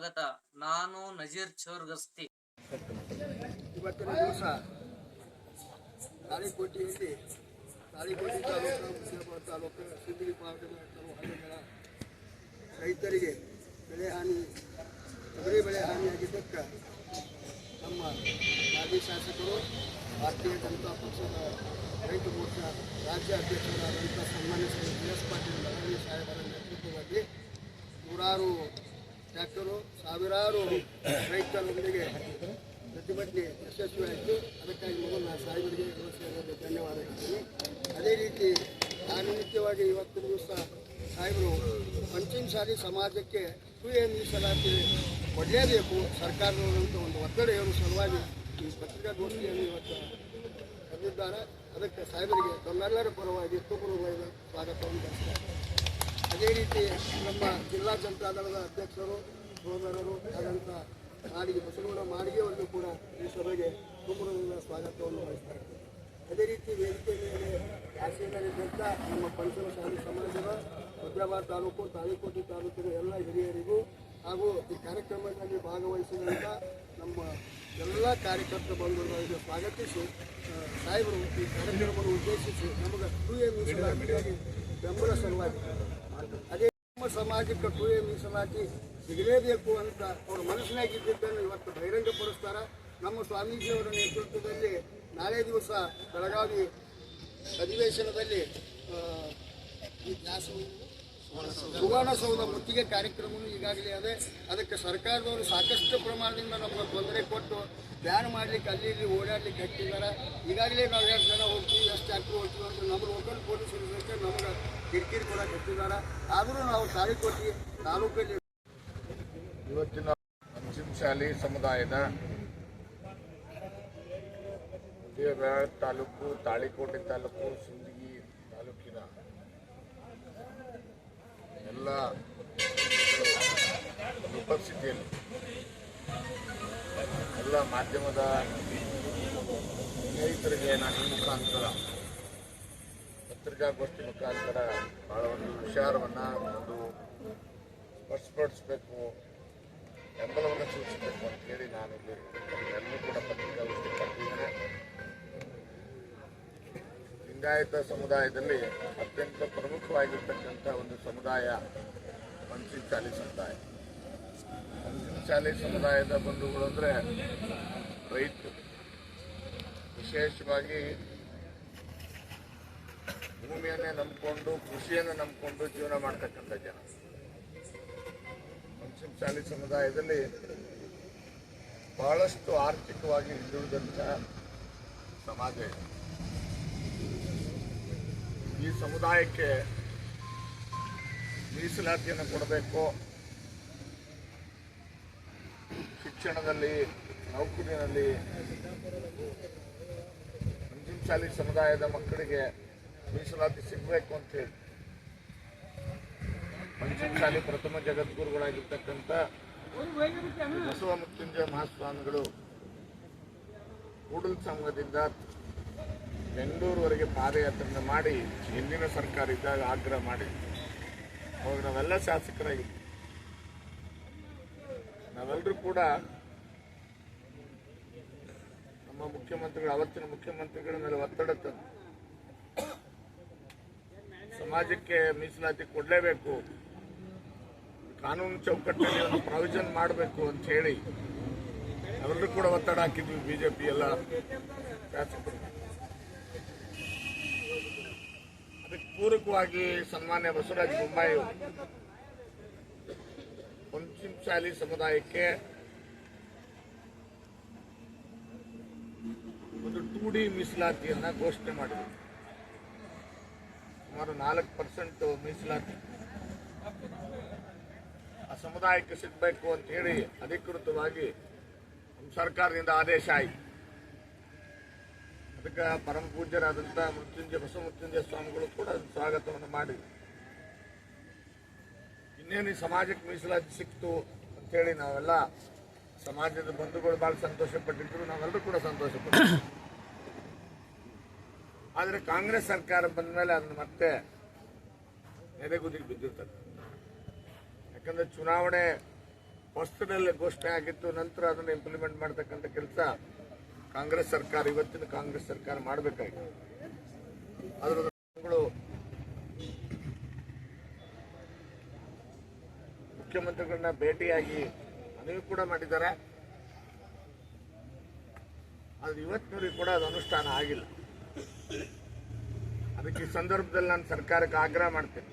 ಸ್ವಾಗತ. ನಾನು ನಜೀರ್ ಚೋರ್ಗಸ್ತಿ. ಇವತ್ತಿನ ದಿವಸ ತಾಳಿಕೋಟೆಯಲ್ಲಿ ತಾಳಿಕೋಟೆ ತಾಲೂಕು ಮುಸ್ಲಿಮಾಬಾದ್ ತಾಲೂಕು ಸಿಂದಗಿ ತಾಲೂಕಿನ ಕೆಲವು ಹಳ್ಳಿಗಳ ರೈತರಿಗೆ ಬೆಳೆ ಹಾನಿ, ತೊಗರಿ ಬೆಳೆ ಹಾನಿಯಾಗಿದ್ದಕ್ಕೆ ನಮ್ಮ ಮಾಜಿ ಶಾಸಕರು, ಭಾರತೀಯ ಜನತಾ ಪಕ್ಷದ ರೈತ ಮೋರ್ಚಾ ರಾಜ್ಯ ಅಧ್ಯಕ್ಷರಾದಂಥ ಸನ್ಮಾನ್ಯ ಶ್ರೀ ಬಿ ಎಸ್ ಪಾಟೀಲ್ ಸಾಹೇಬರ ನೇತೃತ್ವದಲ್ಲಿ ನೂರಾರು ಟ್ರ್ಯಾಕ್ಟರು ಸಾವಿರಾರು ರೈತರೊಂದಿಗೆ ಪ್ರತಿಭಟನೆ ಯಶಸ್ವಿಯಾಯಿತು ಅದಕ್ಕಾಗಿ ಮೊದಲು ನಾನು ಸಾಹೇಬರಿಗೆ ನಮಸ್ಕಾರ ಧನ್ಯವಾದ ಹೇಳ್ತೀನಿ ಅದೇ ರೀತಿ ಪ್ರಾತಿನಿಧ್ಯವಾಗಿ ಇವತ್ತು ದಿವಸ ಸಾಹೇಬರು ಪಂಚಮಸಾಲಿ ಸಮಾಜಕ್ಕೆ ಟು ಮೀಸಲಾತಿ ಕೊಡಲೇಬೇಕು ಸರ್ಕಾರದವರಂತ ಒಂದು ಒತ್ತಡ ಹೇಳುವ ಸಲುವಾಗಿ ಈ ಪತ್ರಿಕಾಗೋಷ್ಠಿಯನ್ನು ಇವತ್ತು ತಂದಿದ್ದಾರೆ. ಅದಕ್ಕೆ ಸಾಹೇಬರಿಗೆ ತಮ್ಮೆಲ್ಲರ ಪರವಾಗಿ ತುಪೂರ್ವವಾದ ಸ್ವಾಗತವನ್ನು ಅದೇ ರೀತಿ ನಮ್ಮ ಜಿಲ್ಲಾ ಜನತಾದಳದ ಅಧ್ಯಕ್ಷರು, ಸೋದರರು ಆದಂಥ ನಾಡಿಗೆ ಬಸವಣ್ಣ ಮಾಡಿಗೆಯವರಿಗೂ ಕೂಡ ಈ ಸಭೆಗೆ ತುಂಬುವುದರಿಂದ ಸ್ವಾಗತವನ್ನು ವಹಿಸ್ತಾರೆ ಅದೇ ರೀತಿ ವೇದಿಕೆ ಮೇಲೆ ತಹಸೀಲ್ದಾರಿದ್ದಂಥ ನಮ್ಮ ಪಂಚಮಸಾಲಿ ಸಮಾಜದ ಭದ್ರಾಬಾದ್ ತಾಲೂಕು, ತಾಳಿಕೋಟೆ ತಾಲೂಕಿನ ಎಲ್ಲ ಹಿರಿಯರಿಗೂ ಹಾಗೂ ಈ ಕಾರ್ಯಕ್ರಮದಲ್ಲಿ ಭಾಗವಹಿಸಿದಂಥ ನಮ್ಮ ಎಲ್ಲ ಕಾರ್ಯಕರ್ತ ಬಂಧುಗಳಿಗೆ ಸ್ವಾಗತಿಸಿ ಸಾಹೇಬರು ಈ ಕಾರ್ಯಕ್ರಮವನ್ನು ಉದ್ದೇಶಿಸಿ ನಮಗೆ ಟು ಎ ಬೆಂಬಲ ಸಲುವಾಗಿ ಅದೇ ನಮ್ಮ ಸಮಾಜಕ್ಕೆ ಟು ಎ ಮೀಸಲಾತಿ ಸಿಗಲೇಬೇಕು ಅಂತ ಅವ್ರ ಮನಸ್ಸಿನಾಗಿದ್ದನ್ನು ಇವತ್ತು ಬಹಿರಂಗಪಡಿಸ್ತಾರ. ನಮ್ಮ ಸ್ವಾಮೀಜಿಯವರ ನೇತೃತ್ವದಲ್ಲಿ ನಾಳೆ ದಿವಸ ಬೆಳಗಾವಿ ಅಧಿವೇಶನದಲ್ಲಿ ಸುವರ್ಣಸೌಧ ಮುತ್ತಿಗೆ ಕಾರ್ಯಕ್ರಮವೂ ಈಗಾಗಲೇ ಅದೇ ಅದಕ್ಕೆ ಸರ್ಕಾರದವರು ಸಾಕಷ್ಟು ಪ್ರಮಾಣದಿಂದ ನಮಗೆ ತೊಂದರೆ ಕೊಟ್ಟು ಬ್ಯಾನ್ ಮಾಡಲಿಕ್ಕೆ ಅಲ್ಲಿ ಇಲ್ಲಿ ಓಡಾಡ್ಲಿಕ್ಕೆ ಹಾಕಿದ್ದಾರೆ ಈಗಾಗಲೇ ನಾವು ಎಷ್ಟು ಜನ ಹೋಗ್ತೀವಿ ಎಷ್ಟು ಹಾಕಿ ಹೋಗ್ತೀವಿ ಅಂತ ನಮ್ಮ ಲೋಕಲ್ ಪೊಲೀಸರು ಜೊತೆ ನಮ್ಗೆ ಕಿರಿಕಿರಿ ಕೂಡ ಕೊಟ್ಟಿದ್ದಾರೆ. ಆದರೂ ನಾವು ತಾಳಿಕೋಟಿ ತಾಲೂಕಲ್ಲಿ ಇವತ್ತಿನ ಪಂಚಮಸಾಲಿ ಸಮುದಾಯದ ತಾಲೂಕು, ತಾಳಿಕೋಟೆ ತಾಲೂಕು, ಸಿಂದಗಿ ತಾಲೂಕಿನ ಎಲ್ಲ ಉಪಸ್ಥಿತಿಯಲ್ಲಿ ಎಲ್ಲ ಮಾಧ್ಯಮದ ಸ್ನೇಹಿತರಿಗೆ ನಾನು ಈ ಮುಖಾಂತರ ಪತ್ರಿಕಾಗೋಷ್ಠಿ ಮುಖಾಂತರ ಭಾಳ ಒಂದು ವಿಚಾರವನ್ನು ಒಂದು ಸ್ಪಷ್ಟಪಡಿಸಬೇಕು ಬೆಂಬಲವನ್ನು ಸೂಚಿಸಬೇಕು ಅಂತ ಹೇಳಿ ನಾನು ಇಲ್ಲಿ ಎಲ್ಲರೂ ಕೂಡ ಪತ್ರಿಕಾಗೋಷ್ಠಿ ಕರೆದಿದ್ದೇನೆ ಲಿಂಗಾಯತ ಸಮುದಾಯದಲ್ಲಿ ಅತ್ಯಂತ ಪ್ರಮುಖವಾಗಿರ್ತಕ್ಕಂಥ ಒಂದು ಸಮುದಾಯ ಪಂಚಿಂಚಾಲಿ ಸಮುದಾಯ. ಪಂಚಿಂಚಾಲಿ ಸಮುದಾಯದ ಬಂಧುಗಳು ಅಂದರೆ ರೈತರು. ವಿಶೇಷವಾಗಿ ಭೂಮಿಯನ್ನೇ ನಂಬಿಕೊಂಡು, ಕೃಷಿಯನ್ನು ನಂಬಿಕೊಂಡು ಜೀವನ ಮಾಡ್ತಕ್ಕಂಥ ಜನ. ಶಾಲಿ ಸಮುದಾಯದಲ್ಲಿ ಬಹಳಷ್ಟು ಆರ್ಥಿಕವಾಗಿ ಹಿಂದುಳಿದಂಥ ಸಮಾಜ ಈ ಸಮುದಾಯಕ್ಕೆ ಮೀಸಲಾತಿಯನ್ನು ಕೊಡಬೇಕು. ಶಿಕ್ಷಣದಲ್ಲಿ, ನೌಕರಿನಲ್ಲಿ, ಪಂಚಮಸಾಲಿ ಸಮುದಾಯದ ಮಕ್ಕಳಿಗೆ ಮೀಸಲಾತಿ ಸಿಗಬೇಕು ಅಂತ ಹೇಳಿ. ಪ್ರಥಮ ಜಗದ್ಗುರುಗಳಾಗಿರ್ತಕ್ಕಂಥ ಬಸವ ಮೃತ್ಯುಂಜಯ ಮಹಾಸ್ವಾಮಿಗಳು ಕೂಡಲ್ ಸಂಘದಿಂದ ಬೆಂಗಳೂರುವರೆಗೆ ಪಾದಯಾತ್ರೆಯನ್ನು ಮಾಡಿ ಹಿಂದಿನ ಸರ್ಕಾರ ಇದ್ದಾಗ ಆಗ್ರಹ ಮಾಡಿ. ಅವಾಗ ನಾವೆಲ್ಲ ಶಾಸಕರಾಗಿದ್ವಿ. ನಾವೆಲ್ಲರೂ ಕೂಡ ನಮ್ಮ ಮುಖ್ಯಮಂತ್ರಿಗಳು, ಅವತ್ತಿನ ಮುಖ್ಯಮಂತ್ರಿಗಳ ಮೇಲೆ ಒತ್ತಡ ತಂದು ಸಮಾಜಕ್ಕೆ ಮೀಸಲಾತಿ ಕೊಡಲೇಬೇಕು, ಕಾನೂನು ಚೌಕಟ್ಟಿನಲ್ಲಿ ಒಂದು ಪ್ರಾವಿಷನ್ ಮಾಡಬೇಕು ಅಂತ ಹೇಳಿ ಅವರಲ್ಲೂ ಕೂಡ ಒತ್ತಡ ಹಾಕಿದ್ವಿ ಬಿಜೆಪಿ ಎಲ್ಲ ಶಾಸಕರು. ಅದಕ್ಕೆ ಪೂರಕವಾಗಿ ಸನ್ಮಾನ್ಯ ಬಸವರಾಜ ಬೊಮ್ಮಾಯಿ ಪಂಚಮಸಾಲಿ ಸಮುದಾಯಕ್ಕೆ ಒಂದು ಟೂ ಡಿ ಮೀಸಲಾತಿಯನ್ನ ಘೋಷಣೆ ಮಾಡಿದರು. ಸುಮಾರು ನಾಲ್ಕು ಪರ್ಸೆಂಟ್ ಮೀಸಲಾತಿ. ಆ ಸಮುದಾಯಕ್ಕೆ ಸಿಗಬೇಕು ಅಂತ ಹೇಳಿ ಅಧಿಕೃತವಾಗಿ ನಮ್ಮ ಸರ್ಕಾರದಿಂದ ಆದೇಶ ಆಯಿತು. ಅದಕ್ಕೆ ಪರಮ ಪೂಜ್ಯರಾದಂಥ ಮೃತ್ಯುಂಜಯ ಬಸವ ಮೃತ್ಯುಂಜಯ ಸ್ವಾಮಿಗಳು ಕೂಡ ಸ್ವಾಗತವನ್ನು ಮಾಡಿ ಇನ್ನೇನು ಈ ಸಮಾಜಕ್ಕೆ ಮೀಸಲಾತಿ ಸಿಕ್ತು ಅಂತೇಳಿ ನಾವೆಲ್ಲ ಸಮಾಜದ ಬಂಧುಗಳು ಭಾಳ ಸಂತೋಷ ಪಟ್ಟಿದ್ರು ನಾವೆಲ್ಲರೂ ಕೂಡ ಸಂತೋಷ ಪಟ್ಟಿದ್ವಿ ಆದರೆ ಕಾಂಗ್ರೆಸ್ ಸರ್ಕಾರ ಬಂದ ಮೇಲೆ ಅದನ್ನು ಮತ್ತೆ ನೆರೆಗುದಿಗೆ ಬಿದ್ದಿರ್ತದೆ. ಯಾಕಂದ್ರೆ ಚುನಾವಣೆ ಫಸ್ಟ್ನಲ್ಲಿ ಘೋಷಣೆ ಆಗಿತ್ತು, ನಂತರ ಅದನ್ನು ಇಂಪ್ಲಿಮೆಂಟ್ ಮಾಡ್ತಕ್ಕಂಥ ಕೆಲಸ ಕಾಂಗ್ರೆಸ್ ಸರ್ಕಾರ, ಇವತ್ತಿನ ಕಾಂಗ್ರೆಸ್ ಸರ್ಕಾರ ಮಾಡಬೇಕಾಗಿತ್ತು ಅದರ ಗಳು ಮುಖ್ಯಮಂತ್ರಿಗಳನ್ನ ಭೇಟಿಯಾಗಿ ಮನವಿ ಕೂಡ ಮಾಡಿದ್ದಾರೆ. ಆದ್ರೆ ಇವತ್ತಿನವರೆಗೂ ಕೂಡ ಅದು ಅನುಷ್ಠಾನ ಆಗಿಲ್ಲ. ಅದಕ್ಕೆ ಈ ಸಂದರ್ಭದಲ್ಲಿ ನಾನು ಸರ್ಕಾರಕ್ಕೆ ಆಗ್ರಹ ಮಾಡ್ತೇನೆ.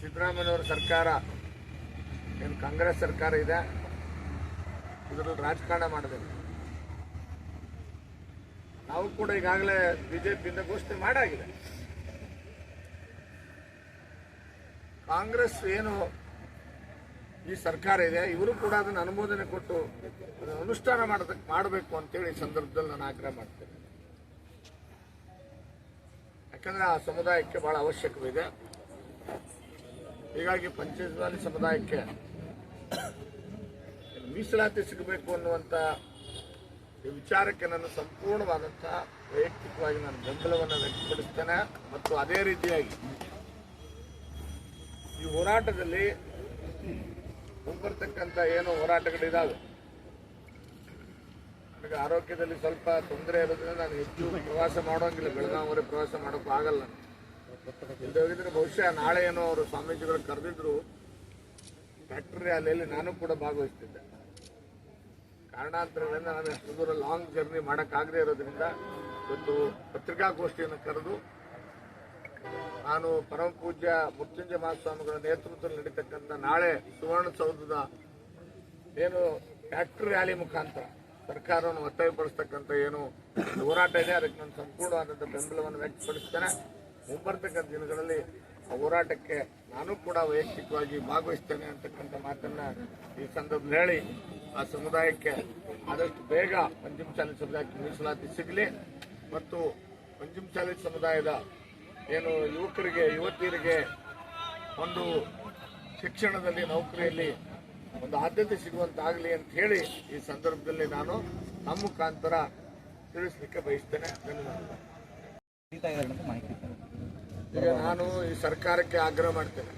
ಸಿದ್ದರಾಮಯ್ಯವರ ಸರ್ಕಾರ ಏನು ಕಾಂಗ್ರೆಸ್ ಸರ್ಕಾರ ಇದೆ, ಇದರಲ್ಲಿ ರಾಜಕಾರಣ ಮಾಡಬೇಕು. ನಾವು ಕೂಡ ಈಗಾಗಲೇ ಬಿಜೆಪಿಯಿಂದ ಘೋಷಣೆ ಮಾಡಾಗಿದೆ. ಕಾಂಗ್ರೆಸ್ ಏನು ಈ ಸರ್ಕಾರ ಇದೆ, ಇವರು ಕೂಡ ಅದನ್ನು ಅನುಮೋದನೆ ಕೊಟ್ಟು ಅನುಷ್ಠಾನ ಮಾಡೋದಕ್ಕೆ ಮಾಡಬೇಕು ಅಂತೇಳಿ ಈ ಸಂದರ್ಭದಲ್ಲಿ ನಾನು ಆಗ್ರಹ ಮಾಡ್ತೇನೆ. ಯಾಕಂದ್ರೆ ಆ ಸಮುದಾಯಕ್ಕೆ ಬಹಳ ಅವಶ್ಯಕವಿದೆ. ಹೀಗಾಗಿ ಪಂಚವಾಲಿ ಸಮುದಾಯಕ್ಕೆ ಮೀಸಲಾತಿ ಸಿಗಬೇಕು ಅನ್ನುವಂಥ ವಿಚಾರಕ್ಕೆ ನಾನು ಸಂಪೂರ್ಣವಾದಂತಹ ವೈಯಕ್ತಿಕವಾಗಿ ನಾನು ಬೆಂಬಲವನ್ನು ವ್ಯಕ್ತಪಡಿಸ್ತೇನೆ. ಮತ್ತು ಅದೇ ರೀತಿಯಾಗಿ ಈ ಹೋರಾಟದಲ್ಲಿ ಮುಂಬರ್ತಕ್ಕಂಥ ಏನು ಹೋರಾಟಗಳಿದಾವೆ. ನನಗೆ ಆರೋಗ್ಯದಲ್ಲಿ ಸ್ವಲ್ಪ ತೊಂದರೆ ಇರೋದ್ರಿಂದ ನಾನು ಹೆಚ್ಚು ಪ್ರವಾಸ ಮಾಡೋಂಗಿಲ್ಲ. ಬೆಳಗಾವರೆ ಪ್ರವಾಸ ಮಾಡೋಕ್ಕೂ ಆಗಲ್ಲ ಇಲ್ಲಿ ಹೋಗಿದ್ರೆ ಬಹುಶಃ ನಾಳೆ ಏನೋ ಅವರು ಸ್ವಾಮೀಜಿಗಳು ಕರೆದಿದ್ರು ಫ್ಯಾಕ್ಟರಿ ರ್ಯಾಲಿಯಲ್ಲಿ ನಾನು ಕೂಡ ಭಾಗವಹಿಸ್ತಿದ್ದೆ. ಕಾರಣಾಂತರಗಳಿಂದ ನಾನು ಅಷ್ಟು ಲಾಂಗ್ ಜರ್ನಿ ಮಾಡೋಕ್ಕಾಗದೇ ಇರೋದ್ರಿಂದ ಒಂದು ಪತ್ರಿಕಾಗೋಷ್ಠಿಯನ್ನು ಕರೆದು ನಾನು ಪರಮ ಪೂಜ್ಯ ಮೃತ್ಯುಂಜಯ ಮಹಾಸ್ವಾಮಿಗಳ ನೇತೃತ್ವದಲ್ಲಿ ನಡೀತಕ್ಕಂಥ ನಾಳೆ ಸುವರ್ಣಸೌಧದ ಏನು ಟ್ರ್ಯಾಕ್ಟರ್ ರ್ಯಾಲಿ ಮುಖಾಂತರ ಸರ್ಕಾರವನ್ನು ಒತ್ತಾಯಪಡಿಸ್ತಕ್ಕಂಥ ಏನು ಹೋರಾಟ ಇದೆ, ಅದಕ್ಕೆ ನಾನು ಸಂಪೂರ್ಣವಾದಂಥ ಬೆಂಬಲವನ್ನು ವ್ಯಕ್ತಪಡಿಸ್ತೇನೆ. ಮುಂಬರ್ತಕ್ಕಂಥ ದಿನಗಳಲ್ಲಿ ಆ ಹೋರಾಟಕ್ಕೆ ನಾನು ಕೂಡ ವೈಯಕ್ತಿಕವಾಗಿ ಭಾಗವಹಿಸ್ತೇನೆ ಅಂತಕ್ಕಂಥ ಮಾತನ್ನ ಈ ಸಂದರ್ಭದಲ್ಲಿ ಹೇಳಿ, ಆ ಸಮುದಾಯಕ್ಕೆ ಆದಷ್ಟು ಬೇಗ ಪಂಚಮಸಾಲಿ ಸಮುದಾಯಕ್ಕೆ ಮೀಸಲಾತಿ ಸಿಗಲಿ. ಮತ್ತು ಪಂಚಮಸಾಲಿ ಸಮುದಾಯದ ಏನು ಯುವಕರಿಗೆ, ಯುವತಿಯರಿಗೆ ಒಂದು ಶಿಕ್ಷಣದಲ್ಲಿ, ನೌಕರಿಯಲ್ಲಿ ಒಂದು ಆದ್ಯತೆ ಸಿಗುವಂತಾಗಲಿ ಅಂತ ಹೇಳಿ ಈ ಸಂದರ್ಭದಲ್ಲಿ ನಾನು ನಮ್ಮ ಮುಖಾಂತರ ತಿಳಿಸ್ಲಿಕ್ಕೆ ಬಯಸ್ತೇನೆ. ಧನ್ಯವಾದ ಈಗ ನಾನು ಈ ಸರ್ಕಾರಕ್ಕೆ ಆಗ್ರಹ ಮಾಡ್ತೇನೆ.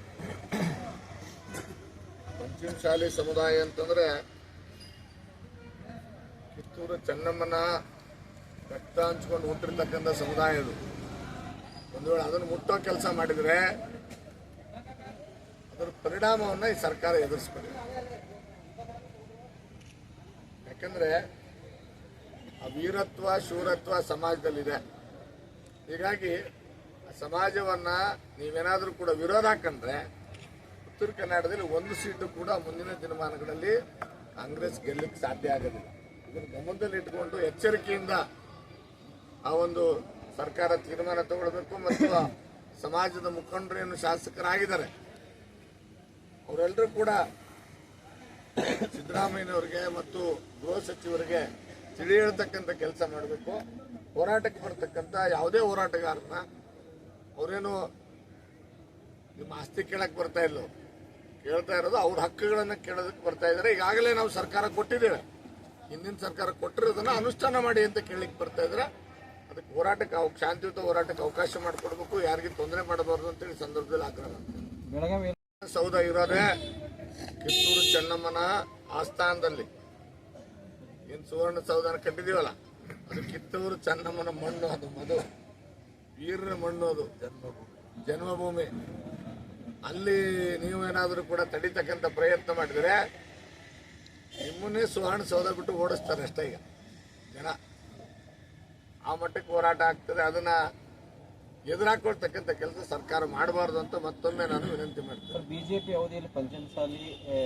ಶಾಲೆ ಸಮುದಾಯ ಅಂತಂದ್ರೆ ಕಿತ್ತೂರು ಚೆನ್ನಮ್ಮನ ರಕ್ತ ಹಂಚ್ಕೊಂಡು ಹುಟ್ಟಿರ್ತಕ್ಕಂಥ ಸಮುದಾಯ ಅದು. ಅದನ್ನು ಮುಟ್ಟೋ ಕೆಲಸ ಮಾಡಿದ್ರೆ ಅದರ ಪರಿಣಾಮವನ್ನು ಈ ಸರ್ಕಾರ ಎದುರಿಸ್ಬೇಕು ಯಾಕಂದ್ರೆ ಆ ವೀರತ್ವ, ಶೂರತ್ವ ಸಮಾಜದಲ್ಲಿದೆ. ಹೀಗಾಗಿ ಸಮಾಜವನ್ನ ನೀವೇನಾದ್ರೂ ಕೂಡ ವಿರೋಧ ಹಾಕಂದ್ರೆ ಉತ್ತರ ಕನ್ನಡದಲ್ಲಿ ಒಂದು ಸೀಟು ಕೂಡ ಮುಂದಿನ ದಿನಮಾನಗಳಲ್ಲಿ ಕಾಂಗ್ರೆಸ್ ಗೆಲ್ಲಕ್ಕೆ ಸಾಧ್ಯ ಆಗೋದಿಲ್ಲ. ಇದನ್ನು ಗಮನದಲ್ಲಿ ಇಟ್ಕೊಂಡು ಎಚ್ಚರಿಕೆಯಿಂದ ಆ ಒಂದು ಸರ್ಕಾರ ತೀರ್ಮಾನ ತಗೊಳ್ಬೇಕು ಮತ್ತು ಸಮಾಜದ ಮುಖಂಡರು ಏನು ಶಾಸಕರಾಗಿದ್ದಾರೆ. ಅವರೆಲ್ಲರೂ ಕೂಡ ಸಿದ್ದರಾಮಯ್ಯನವರಿಗೆ ಮತ್ತು ಗೃಹ ಸಚಿವರಿಗೆ ತಿಳಿ ಹೇಳ್ತಕ್ಕಂಥ ಕೆಲಸ ಮಾಡಬೇಕು. ಹೋರಾಟಕ್ಕೆ ಬರ್ತಕ್ಕಂಥ ಯಾವುದೇ ಹೋರಾಟಗಾರನ ಅವರೇನು ನಿಮ್ಮ ಆಸ್ತಿ ಕೇಳಕ್ಕೆ ಬರ್ತಾ ಇಲ್ಲ. ಕೇಳ್ತಾ ಇರೋದು ಅವ್ರ ಹಕ್ಕುಗಳನ್ನು ಕೇಳೋದಕ್ಕೆ ಬರ್ತಾ ಇದ್ದಾರೆ. ಈಗಾಗಲೇ ನಾವು ಸರ್ಕಾರ ಕೊಟ್ಟಿದ್ದೇವೆ. ಹಿಂದಿನ ಸರ್ಕಾರ ಕೊಟ್ಟಿರೋದನ್ನ ಅನುಷ್ಠಾನ ಮಾಡಿ ಅಂತ ಕೇಳಲಿಕ್ಕೆ ಬರ್ತಾ ಇದ್ದಾರೆ. ಅದಕ್ಕೆ ಹೋರಾಟಕ್ಕೆ ಅವ್- ಶಾಂತಿಯುತ ಹೋರಾಟಕ್ಕೆ ಅವಕಾಶ ಮಾಡಿಕೊಡ್ಬೇಕು ಯಾರಿಗೆ ತೊಂದರೆ ಮಾಡಬಾರ್ದು ಅಂತೇಳಿ ಸಂದರ್ಭದಲ್ಲಿ ಆಗ್ರಹ ಸೌಧ ಇರೋದೇ ಕಿತ್ತೂರು ಚೆನ್ನಮ್ಮನ ಆಸ್ಥಾನದಲ್ಲಿ. ಏನು ಸುವರ್ಣ ಸೌಧನ ಕಟ್ಟಿದೀವಲ್ಲ? ಅದು ಕಿತ್ತೂರು ಚೆನ್ನಮ್ಮನ ಮಣ್ಣು ಅದು ಮದು ವೀರನ ಮಣ್ಣು ಅದು. ಜನ್ಮಭೂಮಿ. ಅಲ್ಲಿ ನೀವೇನಾದರೂ ಕೂಡ ತಡಿತಕ್ಕಂಥ ಪ್ರಯತ್ನ ಮಾಡಿದರೆ ನಿಮ್ಮನ್ನೇ ಸುವರ್ಣ ಸೌಧ ಬಿಟ್ಟು ಓಡಿಸ್ತಾರೆ ಅಷ್ಟೇ ಈಗ ಜನ. ಆ ಮಟ್ಟಕ್ಕೆ ಹೋರಾಟ ಆಗ್ತದೆ. ಅದನ್ನ ಎದುರಾಕೊಳ್ತಕ್ಕಂಥ ಕೆಲಸ ಸರ್ಕಾರ ಮಾಡಬಾರ್ದು ಅಂತ ಮತ್ತೊಮ್ಮೆ ನಾನು ವಿನಂತಿ ಮಾಡ್ತೇನೆ. ಬಿಜೆಪಿ ಅವಧಿಯಲ್ಲಿ ಪಂಚಮಸಾಲಿ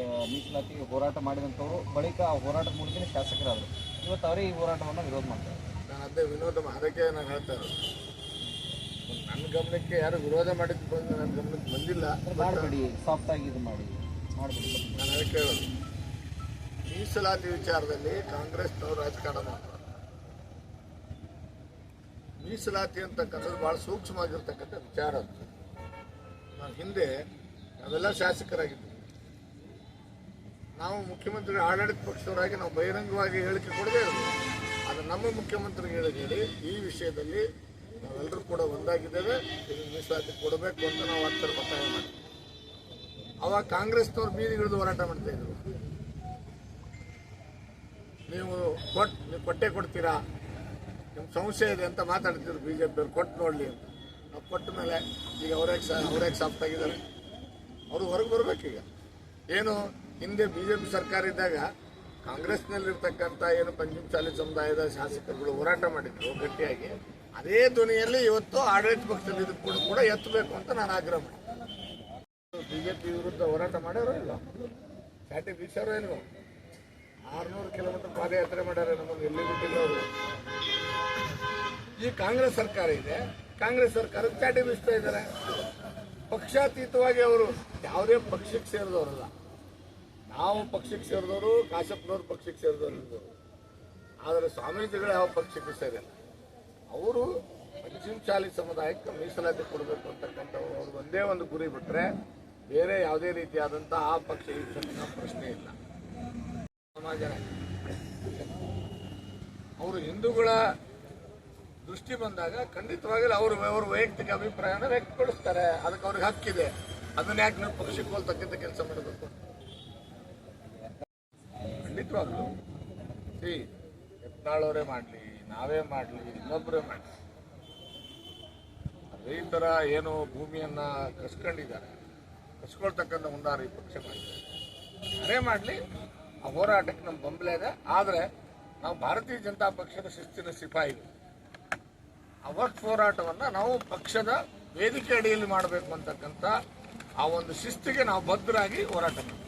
ಸಾಲಿ ಮೀಸಲಾತಿಗೆ ಹೋರಾಟ ಮಾಡಿದಂಥವ್ರು ಬಳಿಕ ಆ ಹೋರಾಟದ ಮೂಲಕ ಶಾಸಕರಾದರು. ಇವತ್ತು ಅವರೇ ಈ ಹೋರಾಟವನ್ನು ವಿರೋಧ ಮಾಡ್ತಾರೆ. ನಾನು ಅದೇ ವಿನೋದ ಅದಕ್ಕೆ ನಾನು ಹೇಳ್ತಾ ಇರೋದು. ನನ್ನ ಗಮನಕ್ಕೆ ಯಾರು ವಿರೋಧ ಮಾಡಿದ್ದು ಬಂದು ನನ್ನ ಗಮನಕ್ಕೆ ಬಂದಿಲ್ಲ. ಮಾಡಬೇಡಿ ಸಾಫ್ಟ್ ಆಗಿ ಇದು ಮಾಡಿ. ಮಾಡಬೇಡಿ. ನಾನು ಅದಕ್ಕೆ ಹೇಳೋದು ಮೀಸಲಾತಿ ವಿಚಾರದಲ್ಲಿ ಕಾಂಗ್ರೆಸ್ನವರು ರಾಜಕಾರಣ ಮಾಡ್ತಾರೆ. ಮೀಸಲಾತಿ ಅಂತಕ್ಕಂಥದ್ದು ಬಹಳ ಸೂಕ್ಷ್ಮವಾಗಿರ್ತಕ್ಕಂಥ ವಿಚಾರ ಅದು. ನಾವು ಹಿಂದೆ ನಾವೆಲ್ಲ ಶಾಸಕರಾಗಿದ್ವಿ. ನಾವು ಮುಖ್ಯಮಂತ್ರಿ ಆಡಳಿತ ಪಕ್ಷದವರಾಗಿ ನಾವು ಬಹಿರಂಗವಾಗಿ ಹೇಳಿಕೆ ಕೊಡದೇ ಇರಬೇಕು ಆದರೆ ನಮ್ಮ ಮುಖ್ಯಮಂತ್ರಿಗಳಿಗೆ ಹೇಳಿ ಈ ವಿಷಯದಲ್ಲಿ ನಾವೆಲ್ಲರೂ ಕೂಡ ಒಂದಾಗಿದ್ದೇವೆ ಇದು ಮೀಸಲಾತಿ ಕೊಡಬೇಕು ಅಂತ ನಾವು ಅಕ್ಷರ ಒತ್ತಾಯ ಮಾಡ್ತೀವಿ ಅವಾಗ ಕಾಂಗ್ರೆಸ್ನವ್ರು ಬೀದಿಗಿಳಿದು ಹೋರಾಟ ಮಾಡ್ತಾ ಇದ್ರು. ನೀವು ಕೊಟ್, ನೀವು ಕೊಟ್ಟೆ ಕೊಡ್ತೀರಾ? ನಿಮ್ ಸಂಶಯ ಇದೆ ಅಂತ ಮಾತಾಡ್ತಿದ್ರು ಬಿಜೆಪಿಯವ್ರು. ಕೊಟ್ಟು ನೋಡ್ಲಿ ಅಂತ. ನಾವು ಕೊಟ್ಟ ಮೇಲೆ ಈಗ ಅವ್ರ್ಯಾಕೆ ಸಹ ಸಾಫ್ಟ್ ಆಗಿದ್ದಾರೆ ಅವರು ಹೊರಗೆ ಬರ್ಬೇಕೀಗ ಏನು, ಹಿಂದೆ ಬಿಜೆಪಿ ಸರ್ಕಾರ ಇದ್ದಾಗ ಕಾಂಗ್ರೆಸ್ನಲ್ಲಿರ್ತಕ್ಕಂಥ ಏನು ಪಂಚಮಸಾಲಿ ಸಮುದಾಯದ ಶಾಸಕರುಗಳು ಹೋರಾಟ ಮಾಡಿದ್ರು ಗಟ್ಟಿಯಾಗಿ. ಅದೇ ಧ್ವನಿಯಲ್ಲಿ ಇವತ್ತು ಆಡಳಿತ ಪಕ್ಷದಲ್ಲಿ ಕೂಡ ಕೂಡ ಎತ್ತಬೇಕು ಅಂತ ನಾನು ಆಗ್ರಹ ಮಾಡ್ತೀನಿ. ಬಿಜೆಪಿ ವಿರುದ್ಧ ಹೋರಾಟ ಮಾಡ್ಯಾರೋ ಇಲ್ಲ ಚಾಟಿ ಬೀಸಾರೋ ಇಲ್ವೋ? ಆರ್ನೂರು ಕಿಲೋಮೀಟರ್ ಪಾದಯಾತ್ರೆ ಮಾಡ್ಯಾರ ನಮಗೆ ಎಲ್ಲಿ ಬಿಟ್ಟಿಲ್ಲ ಅವರು. ಈ ಕಾಂಗ್ರೆಸ್ ಸರ್ಕಾರ ಇದೆ. ಕಾಂಗ್ರೆಸ್ ಸರ್ಕಾರ ಚಾಟಿ ಬೀಸ್ತಾ ಇದ್ದಾರೆ. ಪಕ್ಷಾತೀತವಾಗಿ ಅವರು ಯಾವುದೇ ಪಕ್ಷಕ್ಕೆ ಸೇರಿದವರಲ್ಲ. ನಾವು ಪಕ್ಷಕ್ಕೆ ಸೇರಿದವರು, ಕಾಶಪ್ಪನವ್ರು ಪಕ್ಷಕ್ಕೆ ಸೇರಿದವರು ಆದರೆ ಸ್ವಾಮೀಜಿಗಳು ಯಾವ ಪಕ್ಷಕ್ಕೆ ಸೇರಿಲ್ಲ ಅವರು ಪಂಚಮಶಾಲಿ ಸಮುದಾಯಕ್ಕೆ ಮೀಸಲಾತಿ ಕೊಡಬೇಕು ಅಂತಕ್ಕಂಥ ಅವ್ರದ್ದು ಒಂದೇ ಒಂದು ಗುರಿ ಬಿಟ್ಟರೆ ಬೇರೆ ಯಾವುದೇ ರೀತಿಯಾದಂಥ ಆ ಪಕ್ಷ ಈ ಪ್ರಶ್ನೆ ಇಲ್ಲ. ಸಮಾಜ ಅವರು ಹಿಂದೂಗಳ ದೃಷ್ಟಿ ಬಂದಾಗ ಖಂಡಿತವಾಗಿಲ್ಲ ಅವರು ಅವ್ರ ವೈಯಕ್ತಿಕ ಅಭಿಪ್ರಾಯನ ವ್ಯಕ್ತಪಡಿಸ್ತಾರೆ. ಅದಕ್ಕೆ ಅವ್ರಿಗೆ ಹಕ್ಕಿದೆ. ಅದನ್ನ ಯಾಕೆ ನೀವು ಪಕ್ಷಕ್ಕೆ ಹೋಲ್ತಕ್ಕಂಥ ಕೆಲಸ ಮಾಡಬೇಕು? ಖಂಡಿತವಾಗ್ಲು. ಸಿ ಯತ್ನಾಳವರೇ ಮಾಡಲಿ, ನಾವೇ ಮಾಡಲಿ ಇನ್ನೊಬ್ಬರೇ ಮಾಡಲಿ. ರೈತರ ಏನು ಭೂಮಿಯನ್ನ ಕಸ್ಕೊಂಡಿದ್ದಾರೆ. ಕಸ್ಕೊಳ್ತಕ್ಕಂಥ ಮುಂದಾರು ಈ ಪಕ್ಷ ಮಾಡಿದ್ದಾರೆ ಮಾಡಲಿ, ಆ ಹೋರಾಟಕ್ಕೆ ನಮ್ಮ ಬೆಂಬಲ ಇದೆ. ಆದರೆ ನಾವು ಭಾರತೀಯ ಜನತಾ ಪಕ್ಷದ ಶಿಸ್ತಿನ ಸಿಪಾಯಿ. ಆ ವಕ್ಫ್ ಹೋರಾಟವನ್ನು ನಾವು ಪಕ್ಷದ ವೇದಿಕೆ ಅಡಿಯಲ್ಲಿ ಮಾಡಬೇಕು ಅಂತಕ್ಕಂಥ ಆ ಒಂದು ಶಿಸ್ತಿಗೆ ನಾವು ಬದ್ಧರಾಗಿ ಹೋರಾಟ ಮಾಡ್ತೀವಿ.